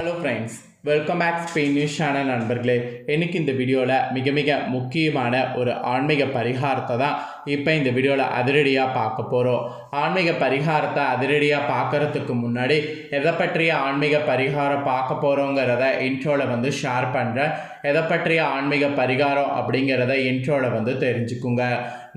Hello friends welcome back Spain news channel நண்பர்களே. எனக்கு இந்த வீடியோவில் மிக மிக முக்கியமான ஒரு ஆன்மீக பரிகாரத்தை தான் இப்போ இந்த வீடியோவில் அதிரடியாக பார்க்க போகிறோம் ஆன்மீக பரிகாரத்தை அதிரடியாக பார்க்கறதுக்கு முன்னாடி எதை பற்றிய ஆன்மீக பரிகாரம் பார்க்க போகிறோங்கிறத இன்ட்ரோவில் வந்து ஷேர் பண்ணுறேன் எதை பற்றிய ஆன்மீக பரிகாரம் அப்படிங்கிறத இன்ட்ரோவில் வந்து தெரிஞ்சுக்குங்க.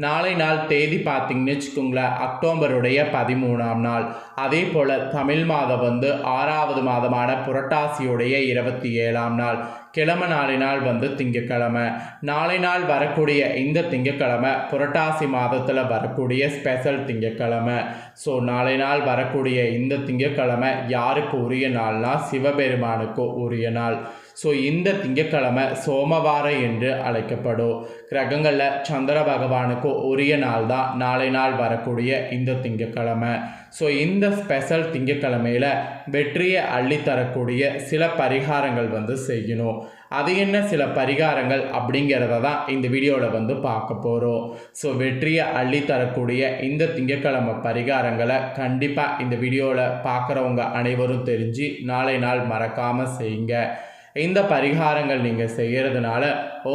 நாளை நாள் தேதி பார்த்தீங்கன்னு வச்சுக்கோங்களேன் அக்டோபருடைய பதிமூணாம் நாள். அதே போல் தமிழ் மாதம் வந்து ஆறாவது மாதமான புரட்டாசியுடைய இருபத்தி ஏழாம் நாள். கிழமை நாளை நாள் வந்து திங்கக்கிழமை நாளை நாள் வரக்கூடிய இந்த திங்கக்கிழமை புரட்டாசி மாதத்தில் வரக்கூடிய ஸ்பெஷல் திங்கக்கிழமை ஸோ நாளை நாள் வரக்கூடிய இந்த திங்கக்கிழமை யாருக்கு உரிய நாள்னா சிவபெருமானுக்கு உரிய நாள். ஸோ இந்த திங்கக்கிழமை சோமவாரம் என்று அழைக்கப்படும். கிரகங்களில் சந்திர பகவானுக்கு உரிய நாள் தான் நாளை நாள் வரக்கூடிய இந்த திங்கக்கிழமை ஸோ இந்த ஸ்பெஷல் திங்கக்கிழமையில் வெற்றியை அள்ளித்தரக்கூடிய சில பரிகாரங்கள் வந்து செய்யணும். அது என்ன சில பரிகாரங்கள் அப்படிங்கிறத தான் இந்த வீடியோவில் வந்து பார்க்க போகிறோம் ஸோ வெற்றியை அள்ளித்தரக்கூடிய இந்த திங்கக்கிழமை பரிகாரங்களை கண்டிப்பாக இந்த வீடியோவில் பார்க்குறவங்க அனைவரும் தெரிஞ்சு நாளை நாள் மறக்காமல் செய்யுங்க. இந்த பரிகாரங்கள் நீங்கள் செய்கிறதுனால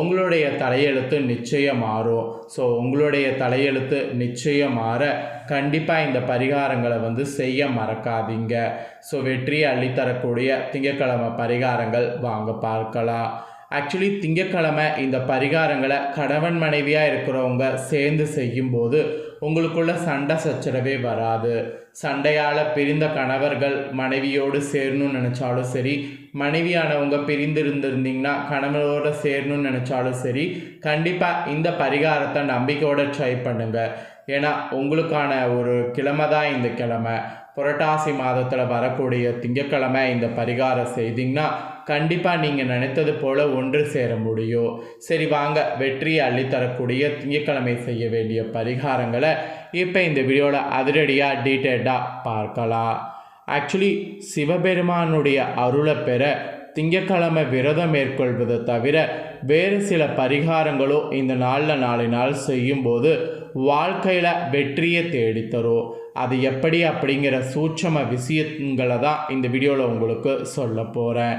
உங்களுடைய தலையெழுத்து நிச்சயம் மாறும் ஸோ உங்களுடைய தலையெழுத்து நிச்சயம் மாற கண்டிப்பாக இந்த பரிகாரங்களை வந்து செய்ய மறக்காதீங்க. ஸோ வெற்றியை அள்ளித்தரக்கூடிய திங்கக்கிழமை பரிகாரங்கள் வாங்க பார்க்கலாம். ஆக்சுவலி திங்கக்கிழமை இந்த பரிகாரங்களை கணவன் மனைவியாக இருக்கிறவங்க சேர்ந்து செய்யும்போது உங்களுக்குள்ள சண்டை சச்சரவே வராது. சண்டையால் பிரிந்த கணவர்கள் மனைவியோடு சேரணும்னு நினச்சாலும் சரி மனைவியானவங்க பிரிந்திருந்திருந்தீங்கன்னா கணவனோடு சேரணும்னு நினச்சாலும் சரி கண்டிப்பாக இந்த பரிகாரத்தை நம்பிக்கையோடு ட்ரை பண்ணுங்கள் ஏன்னா உங்களுக்கான ஒரு கிழமை தான் இந்த கிழமை. புரட்டாசி மாதத்தில் வரக்கூடிய திங்கக்கிழமை இந்த பரிகாரம் செய்தீங்கன்னா கண்டிப்பாக நீங்கள் நினைத்தது போல் ஒன்று சேர முடியும். சரி வாங்க. வெற்றியை அள்ளித்தரக்கூடிய திங்கக்கிழமை செய்ய வேண்டிய பரிகாரங்களை இப்போ இந்த வீடியோவில் அதிரடியாக டீட்டெயில்டாக பார்க்கலாம். ஆக்சுவலி சிவபெருமானுடைய அருளை பெற திங்கக்கிழமை விரதம் மேற்கொள்வதை தவிர வேறு சில பரிகாரங்களோ இந்த நாளில் நாளை நாள் செய்யும்போது வாழ்க்கையில் வெற்றியை தேடித்தரும் அது எப்படி அப்படிங்கிற சூட்சம விஷயங்களை தான் இந்த வீடியோவில் உங்களுக்கு சொல்ல போகிறேன்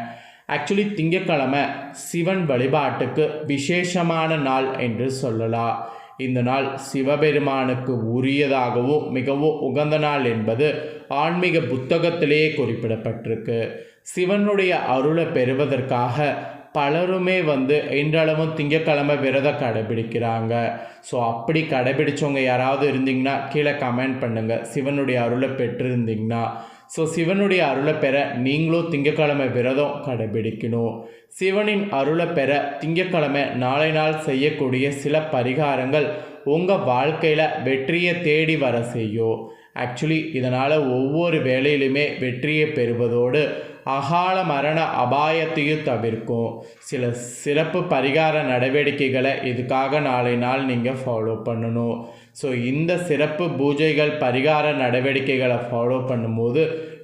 ஆக்சுவலி திங்கக்கிழமை சிவன் வழிபாட்டுக்கு விசேஷமான நாள் என்று சொல்லலாம். இந்த நாள் சிவபெருமானுக்கு உரியதாகவும் மிகவும் உகந்த நாள் என்பது ஆன்மீக புத்தகத்திலேயே குறிப்பிடப்பட்டிருக்கு. சிவனுடைய அருளை பெறுவதற்காக பலருமே வந்து இன்றளவும் திங்கக்கிழமை விரதம் கடைபிடிக்கிறாங்க. ஸோ அப்படி கடைபிடிச்சவங்க யாராவது இருந்தீங்கன்னா கீழே கமெண்ட் பண்ணுங்கள் சிவனுடைய அருளை பெற்றிருந்தீங்கன்னா ஸோ சிவனுடைய அருளை பெற நீங்களும் திங்கக்கிழமை விரதம் கடைபிடிக்கணும். சிவனின் அருளை பெற திங்கக்கிழமை நாளை நாள் செய்யக்கூடிய சில பரிகாரங்கள் உங்கள் வாழ்க்கையில் வெற்றியை தேடி வர செய்யும். ஆக்சுவலி இதனால் ஒவ்வொரு வேலையிலுமே வெற்றியை பெறுவதோடு அகால மரண அபாயத்தையும் தவிர்க்கும். சில சிறப்பு பரிகார நடவடிக்கைகளை இதுக்காக நாளை நாள் நீங்கள் ஃபாலோ பண்ணணும். ஸோ இந்த சிறப்பு பூஜைகள் பரிகார நடவடிக்கைகளை ஃபாலோ பண்ணும்போது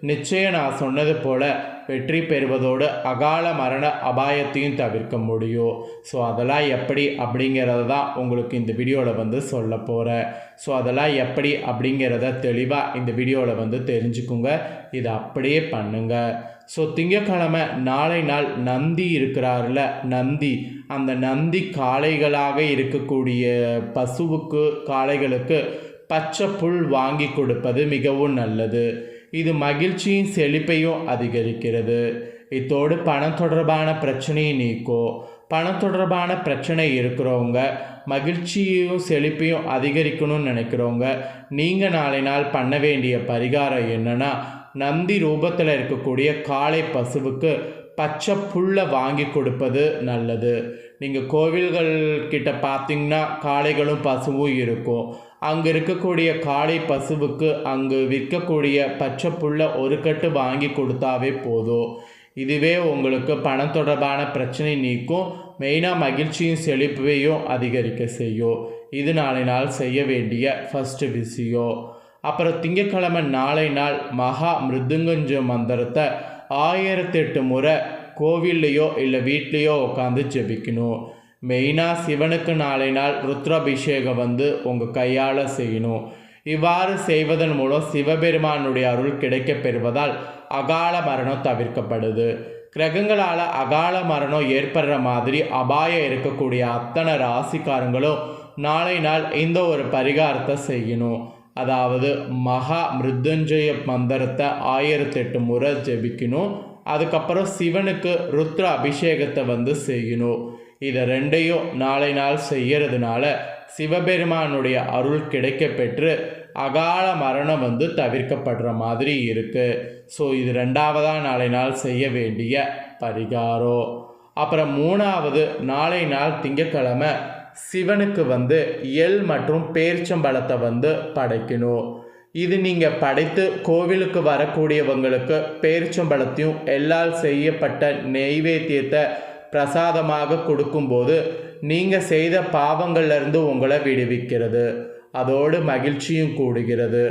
நிச்சயம் நான் சொன்னது போல் வெற்றி பெறுவதோடு அகால மரண அபாயத்தையும் தவிர்க்க முடியும் ஸோ அதெல்லாம் எப்படி அப்படிங்கிறத தான் உங்களுக்கு இந்த வீடியோவில் வந்து சொல்ல போகிறேன் ஸோ அதெல்லாம் எப்படி அப்படிங்கிறத தெளிவாக இந்த வீடியோவில் வந்து தெரிஞ்சுக்குங்க. இதை அப்படியே பண்ணுங்கள் ஸோ திங்கக்கிழமை நாளை நாள் நந்தி இருக்கிறார்ல நந்தி. அந்த நந்தி காளைகளாக இருக்கக்கூடிய பசுவுக்கு காளைகளுக்கு பச்சை புல் வாங்கி கொடுப்பது மிகவும் நல்லது. இது மகிழ்ச்சியின் செழிப்பையும் அதிகரிக்கிறது. இத்தோடு பணம் தொடர்பான பிரச்சனையை நீக்கும் பணம் தொடர்பான பிரச்சனை இருக்கிறவங்க மகிழ்ச்சியையும் செழிப்பையும் அதிகரிக்கணும்னு நினைக்கிறவங்க நீங்கள் நாளை நாள் பண்ண வேண்டிய பரிகாரம் என்னென்னா நந்தி ரூபத்தில் இருக்கக்கூடிய காளை பசுவுக்கு பச்சை புல்லை வாங்கி கொடுப்பது நல்லது. நீங்கள் கோவில்கள் கிட்ட பார்த்தீங்கன்னா காளைகளும் பசுவும் இருக்கும். அங்கே இருக்கக்கூடிய காளை பசுவுக்கு அங்கு விற்கக்கூடிய பச்சை புல்லை ஒரு கட்டு வாங்கி கொடுத்தாவே போதும். இதுவே உங்களுக்கு பணம் தொடர்பான பிரச்சனை நீக்கும் மெயினாக மகிழ்ச்சியும் செழிப்பையும் அதிகரிக்க செய்யும். இது நாளை நாள் செய்ய வேண்டிய ஃபஸ்ட்டு விஷயம். அப்புறம் திங்கக்கிழமை நாளை நாள் மகா மிருதுங்கஞ்ச மந்திரத்தை ஆயிரத்தெட்டு முறை கோவில்லையோ இல்லை வீட்லேயோ உட்காந்து ஜெபிக்கணும். மெயினாக சிவனுக்கு நாளை நாள் ருத்ராபிஷேகம் வந்து உங்கள் கையால் செய்யணும். இவ்வாறு செய்வதன் மூலம் சிவபெருமானுடைய அருள் கிடைக்கப் பெறுவதால் அகால மரணம் தவிர்க்கப்படுது. கிரகங்களால் அகால மரணம் ஏற்படுற மாதிரி அபாயம் இருக்கக்கூடிய அத்தனை ராசிக்காரங்களும் நாளை நாள் இந்த ஒரு பரிகாரத்தை செய்யணும். அதாவது மகா மிருத்யுஞ்சய மந்திரத்தை ஆயிரத்தெட்டு முறை ஜெபிக்கணும். அதுக்கப்புறம் சிவனுக்கு ருத்ர அபிஷேகத்தை வந்து செய்யணும். இதை ரெண்டையும் நாளை நாள் செய்யறதுனால சிவபெருமானுடைய அருள் கிடைக்க பெற்று அகால மரணம் வந்து தவிர்க்கப்படுற மாதிரி இருக்குது ஸோ இது ரெண்டாவதாக நாளை நாள் செய்ய வேண்டிய பரிகாரம் அப்புறம் மூணாவது நாளை நாள் திங்கக்கிழமை சிவனுக்கு வந்து எள் மற்றும் பேர்ச்சம்பழத்தை வந்து படைக்கணும். இது நீங்கள் படைத்து கோவிலுக்கு வரக்கூடியவங்களுக்கு பேரிச்சம்பழத்தையும் எல்லால் செய்யப்பட்ட நெய்வேத்தியத்தை பிரசாதமாக கொடுக்கும்போது நீங்கள் செய்த பாவங்கள்லேருந்து உங்களை விடுவிக்கிறது. அதோடு மகிழ்ச்சியும் கூடுகிறது.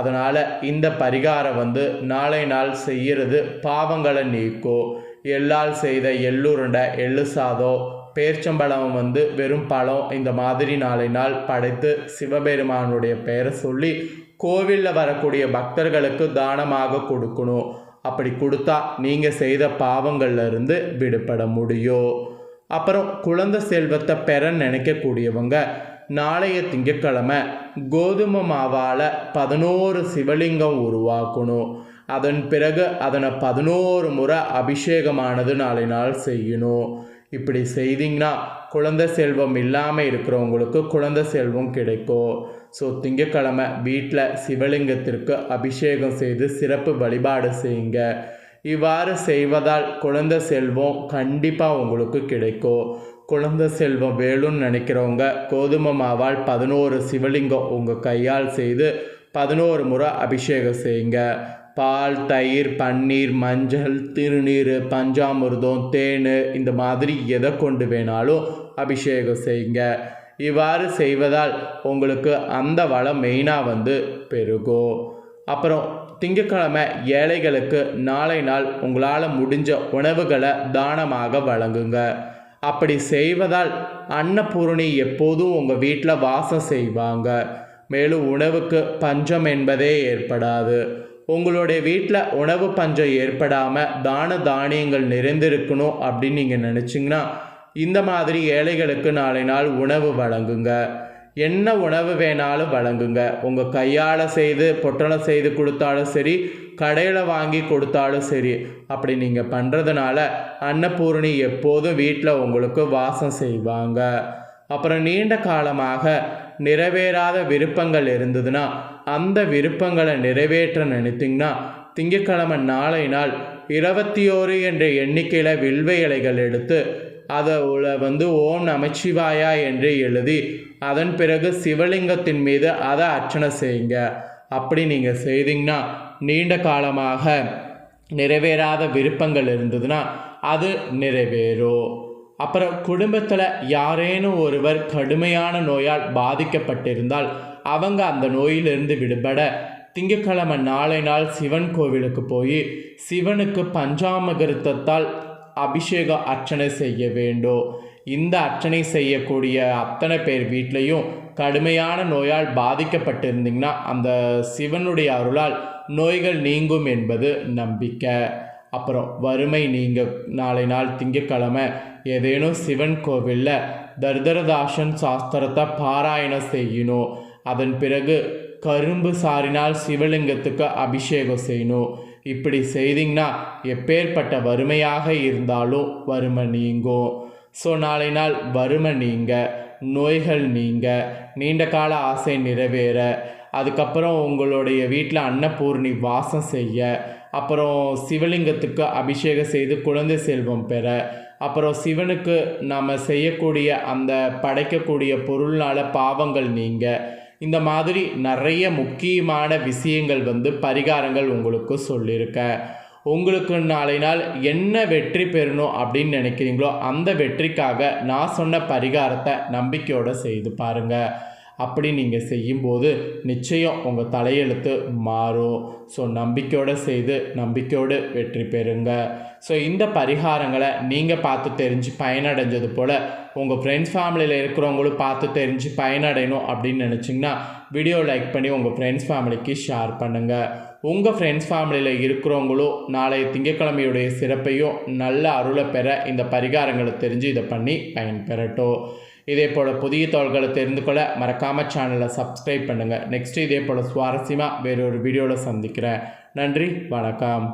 அதனால் இந்த பரிகாரம் வந்து நாளை நாள் செய்கிறது பாவங்களை நீக்கும் எள்ளால் செய்த எள்ளுருண்டை எள்ளு சாதம் பேர்ச்சம்பழம் வந்து வெறும் பழம் இந்த மாதிரி நாளை நாள் படைத்து சிவபெருமானுடைய பெயரை சொல்லி கோவிலில் வரக்கூடிய பக்தர்களுக்கு தானமாக கொடுக்கணும். அப்படி கொடுத்தா நீங்கள் செய்த பாவங்கள்லேருந்து விடுபட முடியும் அப்புறம் குழந்தை செல்வத்தை பெற நினைக்கக்கூடியவங்க நாளைய திங்கக்கிழமை கோதுமை மாவால் பதினோரு சிவலிங்கம் உருவாக்கணும். அதன் பிறகு அதனை பதினோரு முறை அபிஷேகமானது நாளை நாள் செய்யணும். இப்படி செய்தீங்கன்னா குழந்தை செல்வம் இல்லாமல் இருக்கிறவங்களுக்கு குழந்தை செல்வம் கிடைக்கும். ஸோ திங்கக்கிழமை வீட்டில் சிவலிங்கத்திற்கு அபிஷேகம் செய்து சிறப்பு வழிபாடு செய்யுங்க. இவ்வாறு செய்வதால் குழந்தை செல்வம் கண்டிப்பாக உங்களுக்கு கிடைக்கும். குழந்தை செல்வம் வேணும்னு நினைக்கிறவங்க கோதுமை மாவால் பதினோரு சிவலிங்கம் உங்கள் கையால் செய்து பதினோரு முறை அபிஷேகம் செய்யுங்க. பால் தயிர் பன்னீர் மஞ்சள் திருநீர் பஞ்சாமிர்தம் தேன் இந்த மாதிரி எதை கொண்டு வேணாலும் அபிஷேகம் செய்யுங்க. இவ்வாறு செய்வதால் உங்களுக்கு அந்த வளம் மெயினாக வந்து பெருகும் அப்புறம் திங்கக்கிழமை ஏழைகளுக்கு நாளை நாள் உங்களால் முடிஞ்ச உணவுகளை தானமாக வழங்குங்க. அப்படி செய்வதால் அன்னபூரணி எப்போதும் உங்கள் வீட்டில் வாசம் செய்வாங்க. மேலும் உணவுக்கு பஞ்சம் என்பதே ஏற்படாது. உங்களுடைய வீட்டில் உணவு பஞ்சம் ஏற்படாமல் தான தானியங்கள் நிறைந்திருக்கணும் அப்படின்னு நீங்கள் நினச்சிங்கன்னா இந்த மாதிரி ஏழைகளுக்கு நாளை நாள் உணவு வழங்குங்க. என்ன உணவு வேணாலும் வழங்குங்க. உங்கள் கையால் செய்து பொட்டலம் செய்து கொடுத்தாலும் சரி கடையில் வாங்கி கொடுத்தாலும் சரி. அப்படி நீங்கள் பண்ணுறதுனால அன்னபூரணி எப்போதும் வீட்டில் உங்களுக்கு வாசம் செய்வாங்க. அப்புறம் நீண்ட காலமாக நிறைவேறாத விருப்பங்கள் இருந்ததுன்னா அந்த விருப்பங்களை நிறைவேற்ற நினைத்தீங்கன்னா திங்கட்கிழமை நாளை நாள் இருபத்தி ஓரு என்ற எண்ணிக்கையில் வில்வ இலைகள் எடுத்து அதை வந்து ஓம் நமச்சிவாயா என்று எழுதி அதன் பிறகு சிவலிங்கத்தின் மீது அதை அர்ச்சனை செய்யுங்க. அப்படி நீங்கள் செய்தீங்கன்னா நீண்ட காலமாக நிறைவேறாத விருப்பங்கள் இருந்ததுன்னா அது நிறைவேறும் அப்புறம் குடும்பத்தில் யாரேனும் ஒருவர் கடுமையான நோயால் பாதிக்கப்பட்டிருந்தால் அவங்க அந்த நோயிலிருந்து விடுபட திங்கக்கிழமை நாளை நாள் சிவன் கோவிலுக்கு போய் சிவனுக்கு பஞ்சாமகிருத்தத்தால் அபிஷேக அர்ச்சனை செய்ய வேண்டும் இந்த அர்ச்சனை செய்யக்கூடிய அத்தனை பேர் வீட்லேயும் கடுமையான நோயால் பாதிக்கப்பட்டிருந்தீங்கன்னா அந்த சிவனுடைய அருளால் நோய்கள் நீங்கும் என்பது நம்பிக்கை. அப்புறம் வறுமை நீங்க நாளை நாள் திங்கக்கிழமை ஏதேனும் சிவன் கோவிலில் தர்தரதாசன் சாஸ்திரத்தை பாராயணம் செய்யணும். அதன் பிறகு கரும்பு சாரினால் சிவலிங்கத்துக்கு அபிஷேகம் செய்யணும். இப்படி செய்தீங்கன்னா எப்பேற்பட்ட வறுமையாக இருந்தாலும் வறுமை நீங்கும் ஸோ நாளை நாள் வறுமை நீங்க நோய்கள் நீங்க நீண்ட கால ஆசை நிறைவேற அதுக்கப்புறம் உங்களுடைய வீட்டில் அன்னபூர்ணி வாசம் செய்ய அப்புறம் சிவலிங்கத்துக்கு அபிஷேகம் செய்து குழந்தை செல்வம் பெற அப்புறம் சிவனுக்கு நாம் செய்யக்கூடிய அந்த படைக்கக்கூடிய பொருள்னால பாவங்கள் நீங்கள் இந்த மாதிரி நிறைய முக்கியமான விஷயங்கள் வந்து பரிகாரங்கள் உங்களுக்கு சொல்லியிருக்கேன் உங்களுக்கு நாளை நாள் என்ன வெற்றி பெறணும் அப்படின்னு நினைக்கிறீங்களோ அந்த வெற்றிக்காக நான் சொன்ன பரிகாரத்தை நம்பிக்கையோடு செய்து பாருங்கள் அப்படி நீங்கள் செய்யும்போது நிச்சயம் உங்கள் தலையெழுத்து மாறும். ஸோ நம்பிக்கையோடு செய்து நம்பிக்கையோடு வெற்றி பெறுங்க. ஸோ இந்த பரிகாரங்களை நீங்கள் பார்த்து தெரிஞ்சு பயனடைஞ்சது போல் உங்கள் ஃப்ரெண்ட்ஸ் ஃபேமிலியில் இருக்கிறவங்களும் பார்த்து தெரிஞ்சு பயனடையணும் அப்படின்னு நினச்சிங்கன்னா வீடியோ லைக் பண்ணி உங்கள் ஃப்ரெண்ட்ஸ் ஃபேமிலிக்கு ஷேர் பண்ணுங்கள் உங்கள் ஃப்ரெண்ட்ஸ் ஃபேமிலியில் இருக்கிறவங்களும் நாளைய திங்கட்கிழமையுடைய சிறப்பையும் நல்ல அருளை பெற இந்த பரிகாரங்களை தெரிஞ்சு இதை பண்ணி பயன்பெறட்டும். இதே போல் புதிய தோள்களை தெரிந்து கொள்ள மறக்காமல் சேனலை சப்ஸ்கிரைப் பண்ணுங்கள் நெக்ஸ்ட் இதே போல் சுவாரஸ்யமாக வேறொரு வீடியோவில் சந்திக்கிறேன். நன்றி வணக்கம்.